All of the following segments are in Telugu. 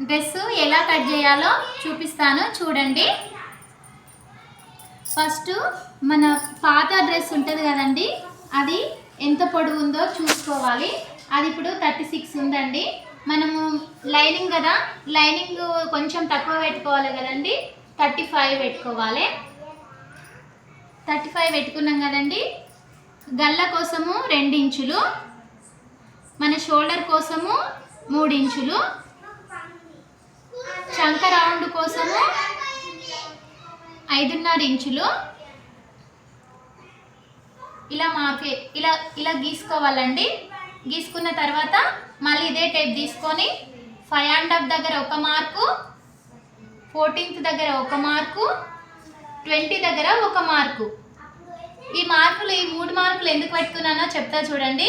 డ్రెస్ ఎలా కట్ చేయాలో చూపిస్తాను చూడండి. ఫస్ట్ మన పాత డ్రెస్ ఉంటుంది కదండి అది ఎంత పొడవు ఉందో చూసుకోవాలి. అది ఇప్పుడు థర్టీ సిక్స్ ఉందండి. మనము లైనింగ్ కదా లైనింగ్ కొంచెం తక్కువ పెట్టుకోవాలి కదండి థర్టీ ఫైవ్ పెట్టుకోవాలి. థర్టీ ఫైవ్ పెట్టుకున్నాం కదండి గల్ల కోసము రెండు ఇంచులు మన షోల్డర్ కోసము మూడు ఇంచులు చంక రౌండ్ కోసము ఐదున్నర ఇంచులు. ఇలా మార్క్ ఇలా ఇలా గీసుకోవాలండి. గీసుకున్న తర్వాత మళ్ళీ ఇదే టేప్ తీసుకొని ఫైవ్ అండ్ హాఫ్ దగ్గర ఒక మార్కు ఫోర్టీన్త్ దగ్గర ఒక మార్కు ట్వంటీ దగ్గర ఒక మార్కు. ఈ మార్కులు ఈ మూడు మార్కులు ఎందుకు పెట్టుకున్నానో చెప్తా చూడండి.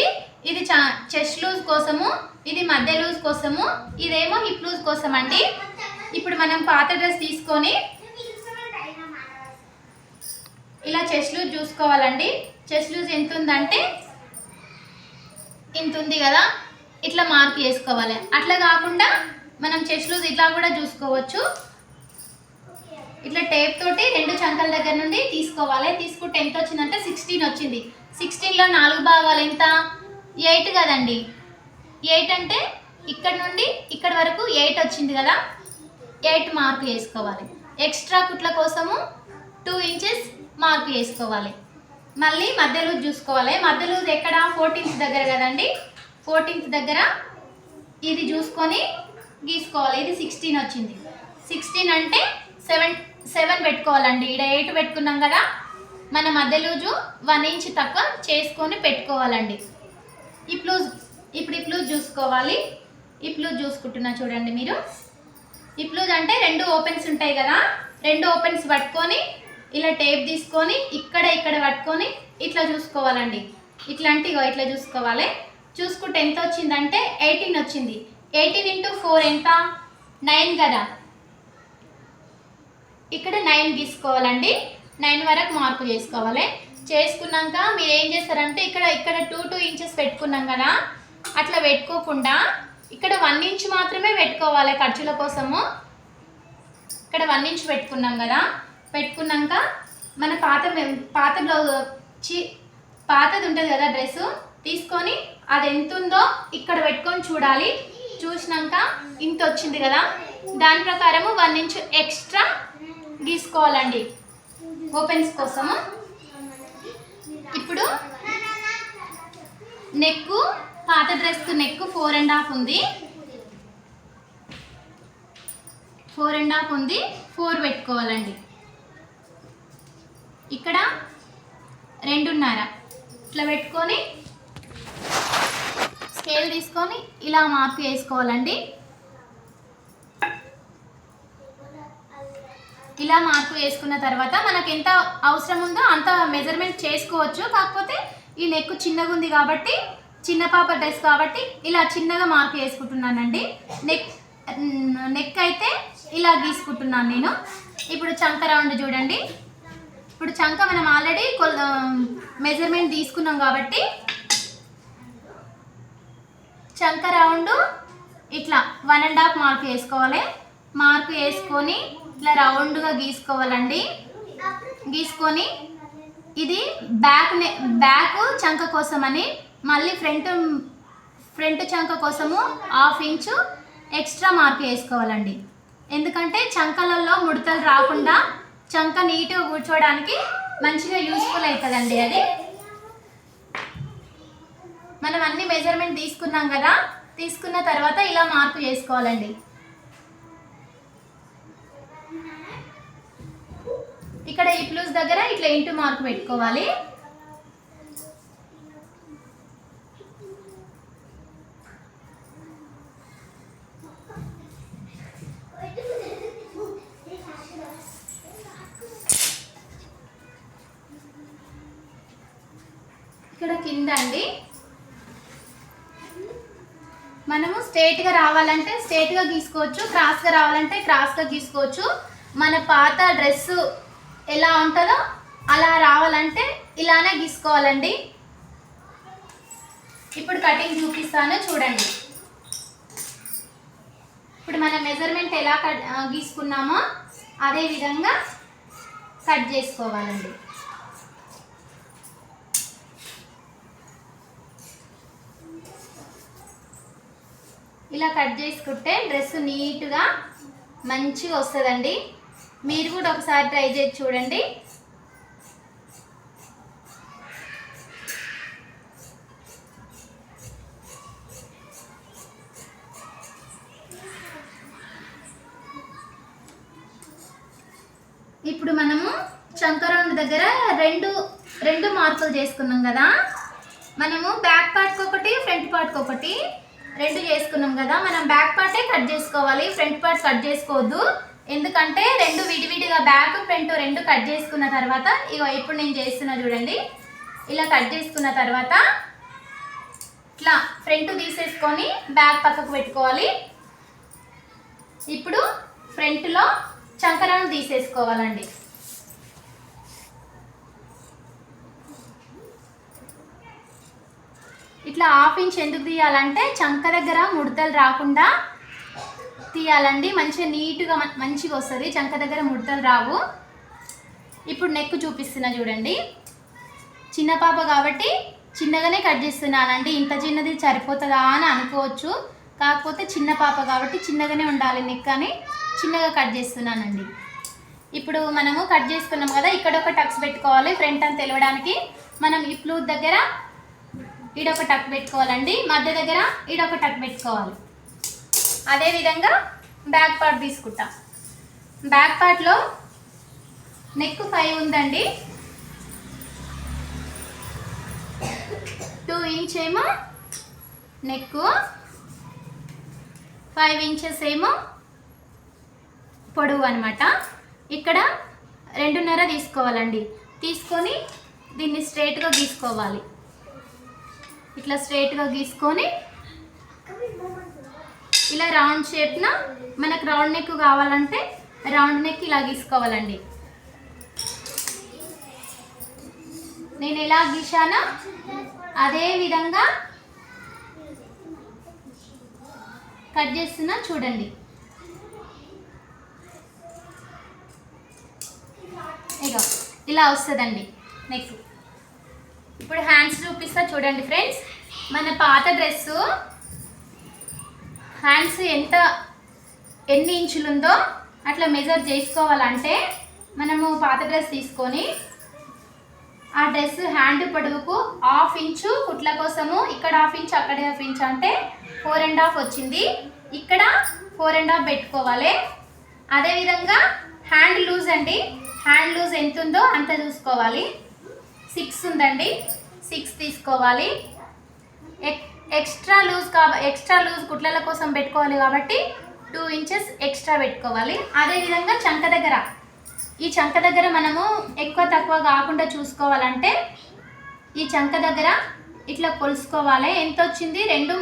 ఇది చా చెస్ట్ లూజ్ కోసము ఇది మధ్య లూజ్ కోసము ఇదేమో హిప్ లూజ్ కోసం అండి ఇప్పుడు మనం పాత డ్రెస్ తీసుకొని ఇలా చెస్ట్ లూజ్ చూసుకోవాలండి. చెస్ట్ లూజ్ ఎంత ఉందంటే ఇంత ఉంది కదా ఇట్లా మార్క్ చేసుకోవాలి. అట్లా కాకుండా మనం చెస్ట్ లూజ్ ఇట్లా కూడా చూసుకోవచ్చు. ఇట్లా టేప్ తోటి రెండు చంకల దగ్గర నుండి తీసుకోవాలి. తీసుకుంటే ఎంత వచ్చిందంటే సిక్స్టీన్ వచ్చింది. సిక్స్టీన్లో నాలుగు భాగాలు ఎంత? ఎయిట్ కదండి. ఎయిట్ అంటే ఇక్కడ నుండి ఇక్కడ వరకు ఎయిట్ వచ్చింది కదా. ఎయిట్ మార్క్ వేసుకోవాలి. ఎక్స్ట్రా కుట్ల కోసము టూ ఇంచెస్ మార్క్ వేసుకోవాలి. మళ్ళీ మధ్య లూజ్ చూసుకోవాలి. మధ్య లూజ్ ఎక్కడ? ఫోర్టీన్త్ దగ్గర కదండి. ఫోర్టీన్త్ దగ్గర ఇది చూసుకొని గీసుకోవాలి. ఇది సిక్స్టీన్ వచ్చింది. సిక్స్టీన్ అంటే సెవెన్ సెవెన్ పెట్టుకోవాలండి. ఇక్కడ ఎయిట్ పెట్టుకున్నాం కదా. మన మధ్య లూజు వన్ ఇంచ్ తక్కువ చేసుకొని పెట్టుకోవాలండి. ఈ ప్లూజ్ ఇప్పుడు ఈ ప్లూజ్ చూసుకోవాలి. ఈ ప్లూజ్ చూసుకుంటున్నా చూడండి మీరు. ఈ అంటే రెండు ఓపెన్స్ ఉంటాయి కదా. రెండు ఓపెన్స్ పట్టుకొని ఇలా టేప్ తీసుకొని ఇక్కడ ఇక్కడ పట్టుకొని ఇట్లా చూసుకోవాలండి. ఇట్లాంటి ఇట్లా చూసుకోవాలి. చూసుకుంటే ఎంత వచ్చిందంటే ఎయిటీన్ వచ్చింది. ఎయిటీన్ ఇంటూ ఫోర్ ఎంత? నైన్ కదా. ఇక్కడ నైన్ గీసుకోవాలండి నైన్ వరకు మార్పు చేసుకోవాలి. చేసుకున్నాక మీరు ఏం చేస్తారంటే ఇక్కడ ఇక్కడ టూ టూ ఇంచెస్ పెట్టుకున్నాం కదా. అట్లా పెట్టుకోకుండా ఇక్కడ వన్ ఇంచ్ మాత్రమే పెట్టుకోవాలి ఖర్చుల కోసము. ఇక్కడ వన్ ఇంచ్ పెట్టుకున్నాం కదా. పెట్టుకున్నాక మన పాత పాత బ్లౌజ్ చి పాతది ఉంటుంది కదా డ్రెస్ తీసుకొని అది ఎంత ఉందో ఇక్కడ పెట్టుకొని చూడాలి. చూసినాక ఇంత వచ్చింది కదా. దాని ప్రకారము వన్ ఇంచ్ ఎక్స్ట్రా తీసుకోవాలండి ఓపెన్స్ కోసము. ఇప్పుడు నెక్కు పాత dress neck four and half ఉంది. ఫోర్ అండ్ హాఫ్ ఉంది. ఫోర్ పెట్టుకోవాలండి. ఇక్కడ రెండున్నర. ఇట్లా పెట్టుకొని స్కేల్ తీసుకొని ఇలా మార్క్ వేసుకోవాలండి ఇలా మార్పు వేసుకున్న తర్వాత మనకు ఎంత అవసరం ఉందో అంత మెజర్మెంట్ చేసుకోవచ్చు. కాకపోతే ఈ నెక్ చిన్నగా ఉంది కాబట్టి చిన్న పాప డ్రెస్ కాబట్టి ఇలా చిన్నగా మార్కు వేసుకుంటున్నానండి నెక్ నెక్ అయితే ఇలా గీసుకుంటున్నాను నేను. ఇప్పుడు చంక రౌండ్ చూడండి. ఇప్పుడు చంక మనం ఆల్రెడీ మెజర్మెంట్ తీసుకున్నాం కాబట్టి చంక రౌండ్ ఇట్లా వన్ అండ్ హాఫ్ మార్క్ వేసుకోవాలి మార్క్ వేసుకొని ఇట్లా రౌండ్గా గీసుకోవాలండి. గీసుకొని ఇది బ్యాక్ బ్యాక్ చంక కోసమని మళ్ళీ ఫ్రంట్ ఫ్రంట్ చంక కోసము హాఫ్ ఇంచు ఎక్స్ట్రా మార్క్ వేసుకోవాలండి. ఎందుకంటే చంకలలో ముడతలు రాకుండా చంక నీట్గా కూర్చోవడానికి మంచిగా యూస్ఫుల్ అవుతుందండి అది. మనం అన్ని మెజర్మెంట్ తీసుకున్నాం కదా తీసుకున్న తర్వాత ఇలా మార్పు చేసుకోవాలండి. ఇక్కడ ఈ ప్లూస్ దగ్గర ఇట్లా ఇంటూ మార్కు పెట్టుకోవాలి. ఇక్కడ కింద అండి మనము స్ట్రేట్గా రావాలంటే స్ట్రేట్గా గీసుకోవచ్చు క్రాస్గా రావాలంటే క్రాస్గా గీసుకోవచ్చు. మన పాత డ్రెస్ ఎలా ఉంటుందో అలా రావాలంటే ఇలానే గీసుకోవాలండి. ఇప్పుడు కటింగ్ చూపిస్తాను చూడండి. ఇప్పుడు మన మెజర్మెంట్ ఎలా కట్ గీసుకున్నామో అదే విధంగా కట్ చేసుకోవాలండి. ఇలా కట్ చేసుకుంటే డ్రెస్ నీట్గా మంచిగా వస్తుందండి. మీరు కూడా ఒకసారి ట్రై చేసి చూడండి. ఇప్పుడు మనము చంకరౌండ్ దగ్గర రెండు రెండు మార్కులు చేసుకున్నాం కదా. మనము బ్యాక్ పార్ట్కి ఒకటి ఫ్రంట్ పార్ట్కి ఒకటి రెండు చేసుకున్నాం కదా. మనం బ్యాక్ పార్టే కట్ చేసుకోవాలి ఫ్రంట్ పార్ట్ కట్ చేసుకోవద్దు. ఎందుకంటే రెండు విడివిడిగా బ్యాక్ ఫ్రంట్ రెండు కట్ చేసుకున్న తర్వాత ఇక ఇప్పుడు నేను చేస్తున్నా చూడండి. ఇలా కట్ చేసుకున్న తర్వాత ఇట్లా ఫ్రంట్ తీసేసుకొని బ్యాక్ పక్కకు పెట్టుకోవాలి. ఇప్పుడు ఫ్రంట్లో చంకలను తీసేసుకోవాలండి. ఇట్లా హాఫ్ ఇంచ్ ఎందుకు తీయాలంటే చంక దగ్గర ముడతలు రాకుండా తీయాలండి. మంచిగా నీట్గా మంచిగా వస్తుంది. చంక దగ్గర ముడతలు రావు. ఇప్పుడు నెక్ చూపిస్తున్నా చూడండి. చిన్న పాప కాబట్టి చిన్నగానే కట్ చేస్తున్నానండి. ఇంత చిన్నది సరిపోతుందా అని అనుకోవచ్చు. కాకపోతే చిన్న పాప కాబట్టి చిన్నగానే ఉండాలి నెక్ అని చిన్నగా కట్ చేస్తున్నానండి. ఇప్పుడు మనము కట్ చేసుకున్నాం కదా ఇక్కడ ఒక టక్స్ పెట్టుకోవాలి ఫ్రంట్ అని తెలవడానికి మనం ఈ ప్లూత్ దగ్గర ఈడొక టక్ పెట్టుకోవాలండి మధ్య దగ్గర ఈడొక టక్ పెట్టుకోవాలి. అదేవిధంగా బ్యాక్ పార్ట్ తీసుకుంటాం. బ్యాక్ పార్ట్లో నెక్ ఫైవ్ ఉందండి. టూ ఇంచ్ ఏమో నెక్ ఫైవ్ ఇంచెస్ ఏమో పొడవు అనమాట ఇక్కడ రెండున్నర తీసుకోవాలండి. తీసుకొని దీన్ని స్ట్రైట్గా గీసుకోవాలి. ఇట్లా స్ట్రైట్గా గీసుకొని ఇలా రౌండ్ షేప్న మనకు రౌండ్ నెక్ కావాలంటే రౌండ్ నెక్ ఇలా గీసుకోవాలండి. నేను ఎలా గీశానో అదే విధంగా కట్ చేస్తున్నా చూడండి. ఇగో ఇలా వస్తుందండి. నెక్ ఇప్పుడు హ్యాండ్స్ చూపిస్తా చూడండి ఫ్రెండ్స్ మన పాత డ్రెస్సు హ్యాండ్స్ ఎంత ఎన్ని ఇంచులు ఉందో అట్లా మెజర్ చేసుకోవాలంటే మనము పాత డ్రెస్ తీసుకొని ఆ డ్రెస్ హ్యాండ్ పొడవుకు హాఫ్ ఇంచు కుట్ల కోసము ఇక్కడ హాఫ్ ఇంచు అక్కడ హాఫ్ ఇంచు అంటే ఫోర్ అండ్ హాఫ్ వచ్చింది. ఇక్కడ ఫోర్ అండ్ హాఫ్ పెట్టుకోవాలి. అదేవిధంగా హ్యాండ్ లూజ్ అండి. హ్యాండ్ లూజ్ ఎంత ఉందో అంత చూసుకోవాలి. సిక్స్ ఉందండి. సిక్స్ తీసుకోవాలి. ఎక్- ఎక్స్ట్రా లూజ్ కా ఎక్స్ట్రా లూజ్ కుట్లల కోసం పెట్టుకోవాలి కాబట్టి టూ ఇంచెస్ ఎక్స్ట్రా పెట్టుకోవాలి. అదేవిధంగా చంక దగ్గర ఈ చంక దగ్గర మనము ఎక్కువ తక్కువ కాకుండా చూసుకోవాలంటే ఈ చంక దగ్గర ఇట్లా కొలుసుకోవాలి. ఎంత వచ్చింది? రెండు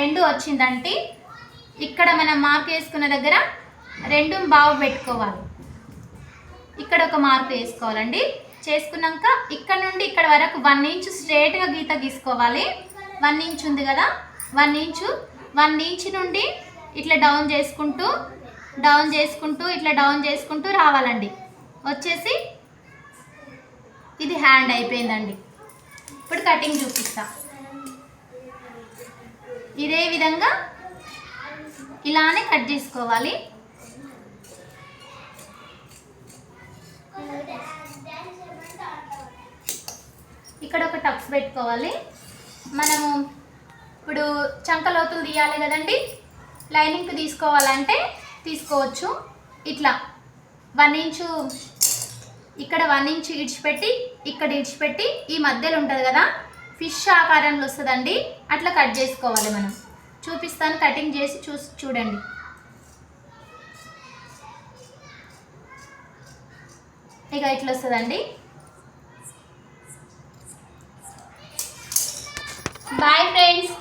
రెండు వచ్చిందంటే ఇక్కడ మనం మార్క్ వేసుకున్న దగ్గర రెండు బావు పెట్టుకోవాలి. ఇక్కడ ఒక మార్క్ వేసుకోవాలండి చేసుకున్నాక ఇక్కడ నుండి ఇక్కడ వరకు వన్ ఇంచ్ స్ట్రేట్గా గీత గీసుకోవాలి. వన్ ఇంచ్ ఉంది కదా? వన్ ఇంచు వన్ ఇంచ్ నుండి ఇట్లా డౌన్ చేసుకుంటూ డౌన్ చేసుకుంటూ ఇట్లా డౌన్ చేసుకుంటూ రావాలండి. వచ్చేసి ఇది హ్యాండ్ అయిపోయిందండి. ఇప్పుడు కటింగ్ చూపిస్తా. ఇదే విధంగా ఇలానే కట్ చేసుకోవాలి. ఇక్కడ ఒక టక్స్ పెట్టుకోవాలి. మనము ఇప్పుడు చంకలోతులు తీయాలి కదండి. లైనింగ్ తీసుకోవాలంటే తీసుకోవచ్చు. ఇట్లా వన్ ఇంచు ఇక్కడ వన్ ఇంచ్ ఇడిచిపెట్టి ఇక్కడ ఇడిచిపెట్టి ఈ మధ్యలో ఉంటుంది కదా ఫిష్ ఆకారంలో వస్తుందండి. అట్లా కట్ చేసుకోవాలి మనం. చూపిస్తాను కటింగ్ చేసి చూసి చూడండి. ఇక ఇట్లా వస్తుందండి. Bye friends